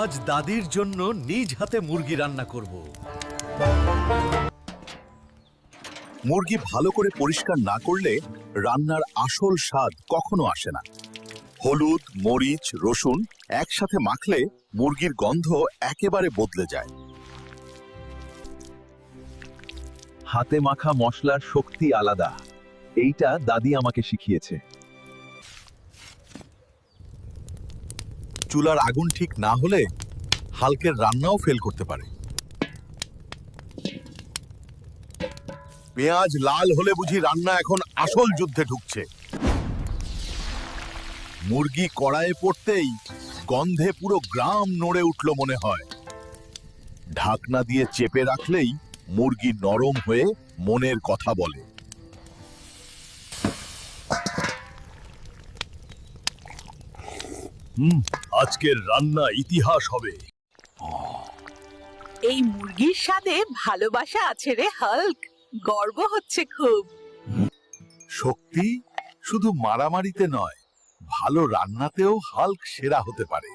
আজ দাদির জন্য নিজ হাতে মুরগি রান্না করব। মুরগি ভালো করে পরিষ্কার না করলে রান্নার আসল স্বাদ কখনো আসে না। হলুদ, মরিচ, রসুন একসাথে মাখলে মুরগির গন্ধ একেবারে বদলে যায়। হাতে মাখা মশলার শক্তি আলাদা। এইটা দাদি আমাকে শিখিয়েছে। চুলার আগুন ঠিক না হলে হালকের রান্নাও ফেল করতে পারে। পেঁয়াজ লাল হলে বুঝি রান্না এখন আসল যুদ্ধে ঢুকছে। মুরগি কড়াইয়ে পড়তেই গন্ধে পুরো গ্রাম নড়ে উঠল মনে হয়। ঢাকনা দিয়ে চেপে রাখলেই মুরগি নরম হয়ে মনের কথা বলে। আজকের রান্না ইতিহাস হবে। এই মুরগির সাথে ভালোবাসা আছে রে হাল্ক। গর্ব হচ্ছে খুব। শক্তি শুধু মারামারিতে নয় ভালো রান্নাতেও হাল্ক সেরা হতে পারে।